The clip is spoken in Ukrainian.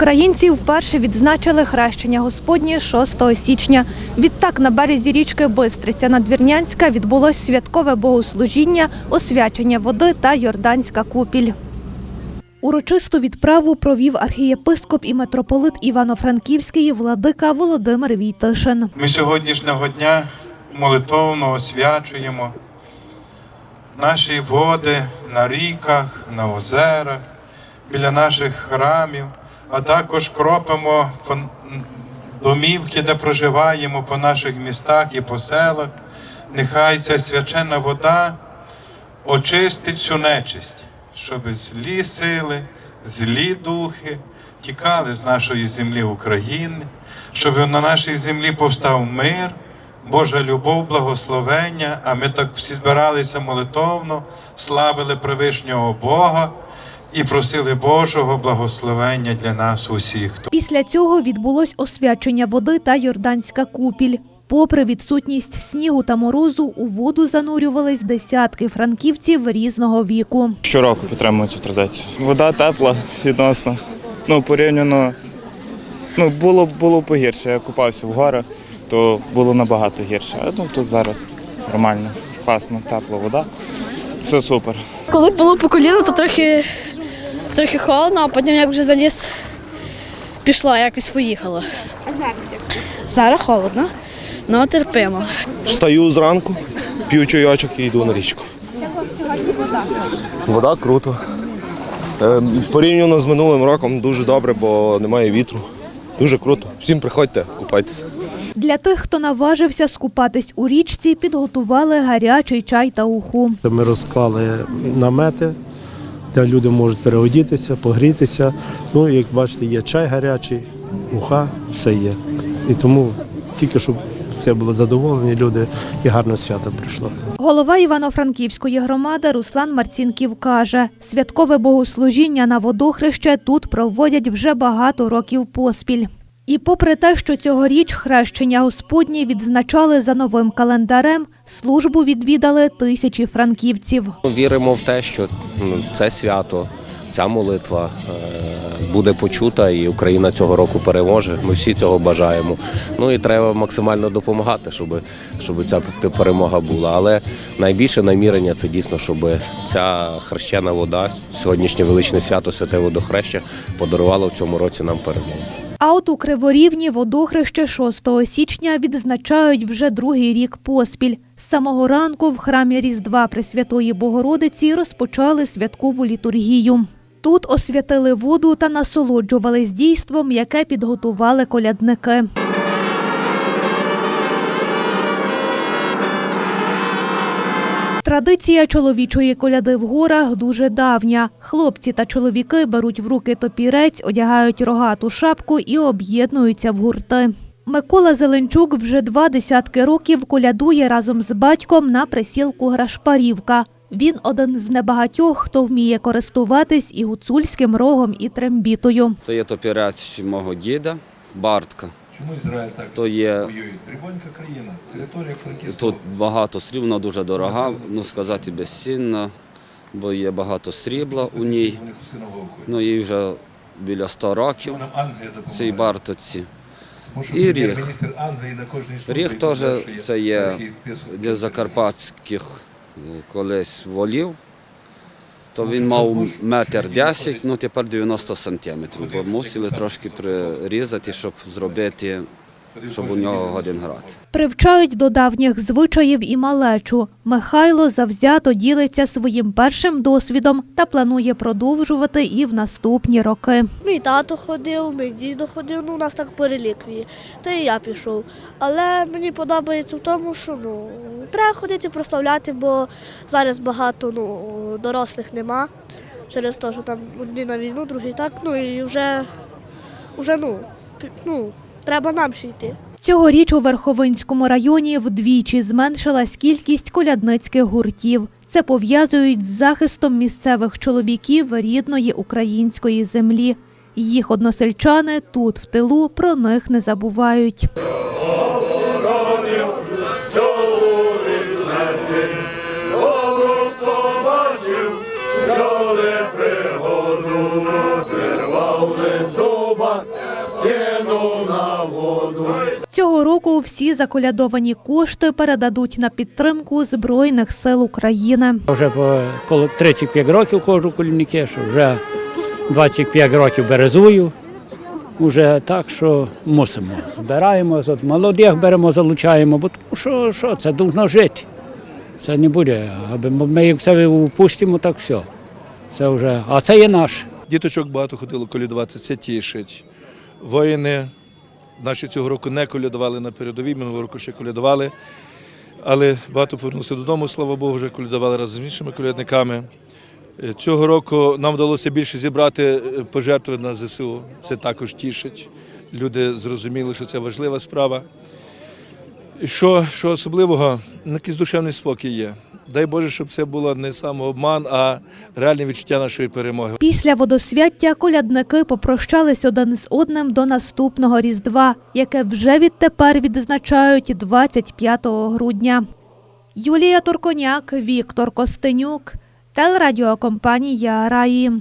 Українці вперше відзначили хрещення Господнє 6 січня. Відтак на березі річки Бистриця Надвірнянська відбулось святкове богослужіння, освячення води та Йорданська купіль. Урочисту відправу провів архієпископ і митрополит Івано-Франківський владика Володимир Війтишин. Ми сьогоднішнього дня молитовно освячуємо наші води на ріках, на озерах, біля наших храмів, а також кропимо по домівки, де проживаємо по наших містах і по селах. Нехай ця свячена вода очистить всю нечисть, щоб злі сили, злі духи тікали з нашої землі України, щоб на нашій землі повстав мир, Божа любов, благословення. А ми так всі збиралися молитовно, славили Превишнього Бога і просили Божого благословення для нас усіх. Після цього відбулось освячення води та Йорданська купіль. Попри відсутність снігу та морозу, у воду занурювались десятки франківців різного віку. Щороку підтримую цю традицію. Вода тепла відносно. Ну, порівняно, ну, було, було погірше. Я купався в горах, то було набагато гірше. А ну, тут зараз нормально, класно, тепла вода. Все супер. Коли було по коліну, то трохи, трохи холодно, а потім як вже заліз, пішло, якось поїхало. А зараз як? Зараз холодно, але терпимо. Встаю зранку, п'ю чайочок і йду на річку. Як вам сьогодні вода? Вода круто. Е, Порівняно з минулим роком дуже добре, бо немає вітру. Дуже круто. Всім приходьте, купайтеся. Для тих, хто наважився скупатись у річці, підготували гарячий чай та уху. Ми розклали намети, де люди можуть переодітися, погрітися. Ну, як бачите, є чай гарячий, уха, все є. І тому тільки щоб це було задоволені люди і гарно свято прийшло. Голова Івано-Франківської громади Руслан Марцінків каже, святкове богослужіння на водохреще тут проводять вже багато років поспіль. І попри те, що цьогоріч хрещення Господнє відзначали за новим календарем, службу відвідали тисячі франківців. Віримо в те, що ну, це свято, ця молитва е, буде почута, і Україна цього року переможе. Ми всі цього бажаємо. Ну і треба максимально допомагати, щоб, щоб ця перемога була. Але найбільше намірення це дійсно, щоб ця хрещена вода, сьогоднішнє величне свято Святе Водохреща, подарувало в цьому році нам перемогу. А у Криворівні водохреще 6 січня відзначають вже другий рік поспіль. З самого ранку в храмі Різдва Пресвятої Богородиці розпочали святкову літургію. Тут освятили воду та насолоджувались дійством, яке підготували колядники. Традиція чоловічої коляди в горах дуже давня. Хлопці та чоловіки беруть в руки топірець, одягають рогату шапку і об'єднуються в гурти. Микола Зеленчук вже два десятки років колядує разом з батьком на присілку Грашпарівка. Він один з небагатьох, хто вміє користуватись і гуцульським рогом, і трембітою. Це є топірець мого діда, Бартка. Чому Ізраїль так То є? Дрібонька країна, територія Франківська. тут багато срібла, вона дуже дорога, ну сказати безцінна, бо є багато срібла у ній. Ну їй вже біля 100 років цій Бартоці. І ріг. Ріг теж це є для закарпатських колись волів. То він мав метр 10, ну тепер 90 сантиметрів, бо мусили трошки прирізати, щоб зробити, щоб у нього годин грати. Привчають до давніх звичаїв і малечу. Михайло завзято ділиться своїм першим досвідом та планує продовжувати і в наступні роки. Мій тато ходив, мій дідо ходив, ну у нас так по реліквії. Та і я пішов. Але мені подобається в тому, що ну, треба ходити прославляти, бо зараз багато ну, дорослих нема. Через те, що там одні на війну, другі так. Ну і вже, вже ну, ну, треба нам ще йти. Цьогоріч у Верховинському районі вдвічі зменшилась кількість колядницьких гуртів. Це пов'язують з захистом місцевих чоловіків рідної української землі. Їх односельчани тут, в тилу, про них не забувають. Всі заколядовані кошти передадуть на підтримку Збройних сил України. Вже по коло 35 років ходжу в колівники, що вже 25 років березую. Уже так, що мусимо. Збираємо, от молодих беремо, залучаємо, бо тому що, що це повинно жити. Це не буде. Аби ми як це упустимо, так все. Це вже, а це є наш. Діточок багато ходило колядувати, це тішить. Воїни наші цього року не колядували на передовій, минулого року ще колядували. Але багато повернулося додому, слава Богу, вже колядували разом з іншими колядниками. Е, Цього року нам вдалося більше зібрати е, пожертви на ЗСУ. Це також тішить. Люди зрозуміли, що це важлива справа. Що, що особливого, ну, якийсь душевний спокій є. Дай Боже, щоб це було не самообман, а реальне відчуття нашої перемоги. Після водосвяття колядники попрощались один з одним до наступного Різдва, яке вже відтепер відзначають 25 грудня. Юлія Турконяк, Віктор Костенюк, телерадіокомпанія Раї.